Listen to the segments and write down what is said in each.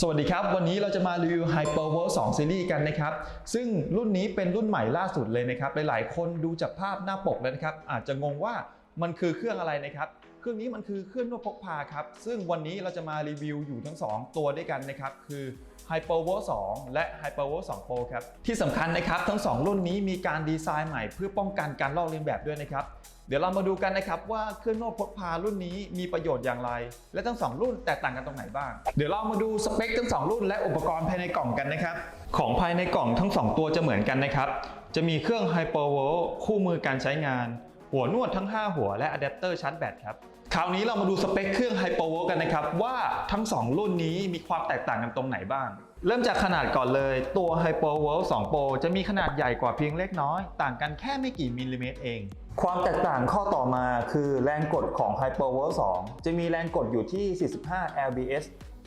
สวัสดีครับ วันนี้เราจะมารีวิว Hyper World 2 Series กันนะครับ ซึ่งรุ่นนี้เป็นรุ่นใหม่ล่าสุดเลยนะครับ หลายๆ คนดูจากภาพหน้าปกแล้วนะครับ อาจจะงงว่ามันคือเครื่องอะไรนะครับ เครื่องนี้มันคือเครื่องนวดพกพาครับ ซึ่งวันนี้เราจะมารีวิวอยู่ทั้ง 2 ตัวด้วยกันนะครับ คือ Hypervo 2 และ Hypervo 2 Pro ครับ ที่สำคัญนะครับ ทั้ง 2 รุ่นนี้มีการดีไซน์ใหม่เพื่อป้องกันการลอกเลียนแบบด้วยนะครับ เดี๋ยวเรามาดูกันนะครับว่าเครื่องนวดพกพารุ่นนี้มีประโยชน์อย่างไร และทั้งสองรุ่นแตกต่างกันตรงไหนบ้าง เดี๋ยวเรามาดูสเปคทั้งสองรุ่น และอุปกรณ์ภายในกล่องกันนะครับ ของภายในกล่องทั้งสองตัวจะเหมือนกันนะครับ จะมีเครื่อง Hyper v o คู่มือการใช้งาน หัวนวดทั้ง 5 หัวและอะแดปเตอร์ชาร์จแบตครับคราวนี้เรามาดูสเปคเครื่อง Hyper v o l กันนะครับ ว่าทั้ง 2 รุ่นนี้มีความแตกต่างกันตรงไหนบ้าง เริ่มจากขนาดก่อนเลยตัว Hyper v o l 2 Pro จะมีขนาดใหญ่กว่าเพียงเล็กน้อย ต่างกันแค่ไม่กี่มิลลิเมตรเอง ความแตกต่างข้อต่อมาคือแรงกดของ Hyper v o l 2จะมีแรงกดอยู่ที่ 45 lbs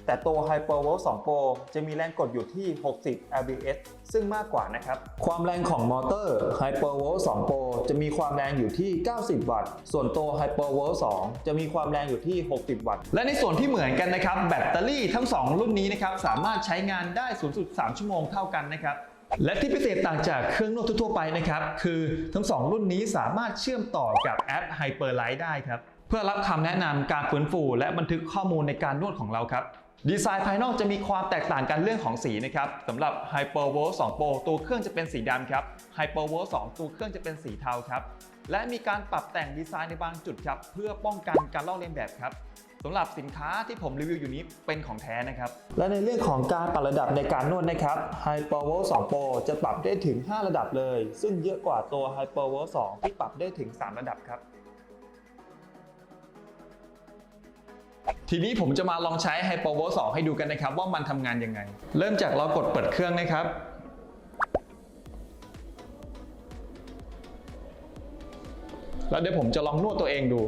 แต่ตัว Hyper v o l 2 Pro จะมีแรงกดอยู่ที่ 60 lbs ซึ่งมากกว่านะครับ ความแรงของมอเตอร์ Hyper v o l 2 Pro จะมีความแรงอยู่ที่ 90 วัตต์ ส่วนตัว Hyper v o l 2จะมีความแรงอยู่ที่ 60 วัตต์ และในส่วนที่เหมือนกันนะครับ แบตเตอรี่ทั้ง 2 รุ่นนี้นะครับ สามารถใช้งานได้สูงสุด 3 ชั่วโมงเท่ากันนะครับและที่พิเศษต่างจากเครื่องนวดทั่วไปนะครับ คือทั้ง 2 รุ่นนี้สามารถเชื่อมต่อกับแอป Hyperlight ได้ครับ เพื่อรับคำแนะนำการฟื้นฟู และบันทึกข้อมูลในการนวดของเราครับ ดีไซน์ภายนอกจะมีความแตกต่างกันเรื่องของสีนะครับสำหรับ Hyper v o l 2 Pro ตัวเครื่องจะเป็นสีดำครับ Hyper v o l 2ตัวเครื่องจะเป็นสีเทาครับ และมีการปรับแต่งดีไซน์ในบางจุดครับ เพื่อป้องกันการลอกเลียนแบบครับสำหรับสินค้าที่ผมรีวิวอยู่นี้เป็นของแท้นะครับ และในเรื่องของการปรับระดับในการนวดนะครับ Hyper v o l 2 Pro จะปรับได้ถึง 5 ระดับเลย ซึ่งเยอะกว่าตัว Hyper v o l 2ที่ปรับได้ถึง 3 ระดับครับ ทีนี้ผมจะมาลองใช้ Hyper v o l 2ให้ดูกันนะครับ ว่ามันทำงานยังไง เริ่มจากเรากดเปิดเครื่องนะครับ แล้วเดี๋ยวผมจะลองนวดตัวเองดู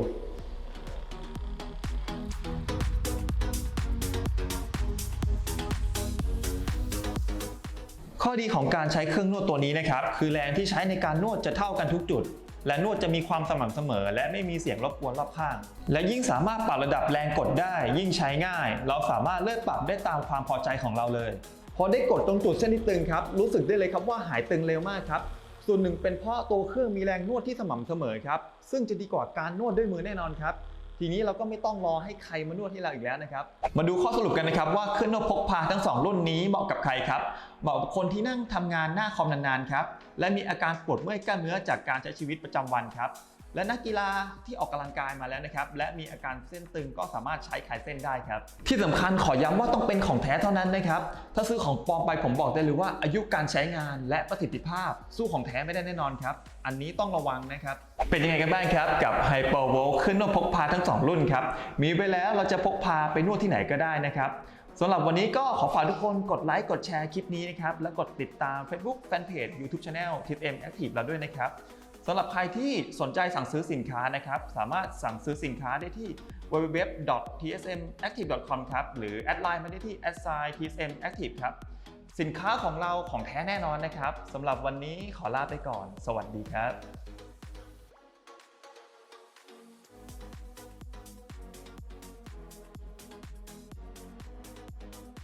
ข้อดีของการใช้เครื่องนวดตัวนี้นะครับ คือแรงที่ใช้ในการนวดจะเท่ากันทุกจุด และนวดจะมีความสม่ำเสมอ และไม่มีเสียงรบกวนรอบข้าง และยิ่งสามารถปรับระดับแรงกดได้ ยิ่งใช้ง่าย เราสามารถเลือกปรับได้ตามความพอใจของเราเลย พอได้กดตรงจุดเส้นที่ตึงครับรู้สึกได้เลยครับว่าหายตึงเร็วมากครับส่วนหนึ่งเป็นเพราะตัวเครื่องมีแรงนวดที่สม่ำเสมอครับซึ่งจะดีกว่าการนวดด้วยมือแน่นอนครับ ทีนี้เราก็ไม่ต้องรอให้ใครมานวดให้เราอีกแล้วนะครับ มาดูข้อสรุปกันนะครับว่าเครื่องนวดพกพาทั้ง 2 รุ่นนี้เหมาะกับใครครับ เหมาะกับคนที่นั่งทำงานหน้าคอมนานๆครับ และมีอาการปวดเมื่อยกล้ามเนื้อจากการใช้ชีวิตประจำวันครับ และนักกีฬาที่ออกกำลังกายมาแล้วนะครับ และมีอาการเส้นตึงก็สามารถใช้คลายเส้นได้ครับ ที่สำคัญขอย้ำว่าต้องเป็นของแท้เท่านั้นนะครับ ถ้าซื้อของปลอมไปผมบอกได้เลยว่าอายุการใช้งานและประสิทธิภาพ สู้ของแท้ไม่ได้แน่นอนครับ อันนี้ต้องระวังนะครับ เป็นยังไงกันบ้างครับ กับ Hyper v o l ขึ้นนวดพกพาทั้ง 2 รุ่นครับ มีไปแล้วเราจะพกพาไปนวดที่ไหนก็ได้นะครับสำหรับวันนี้ก็ขอฝากทุกคนกดไลค์กดแชร์คลิปนี้นะครับ และกดติดตาม Facebook Fanpage YouTube Channel Tip M Active เราด้วยนะครับ สำหรับใครที่สนใจสั่งซื้อสินค้านะครับ สามารถสั่งซื้อสินค้าได้ที่ www.tsmactive.com ครับ หรือแอดไลน์มาได้ที่ @tsmactive ครับ สินค้าของเราของแท้แน่นอนนะครับสำหรับวันนี้ขอลาไปก่อน สวัสดีครับ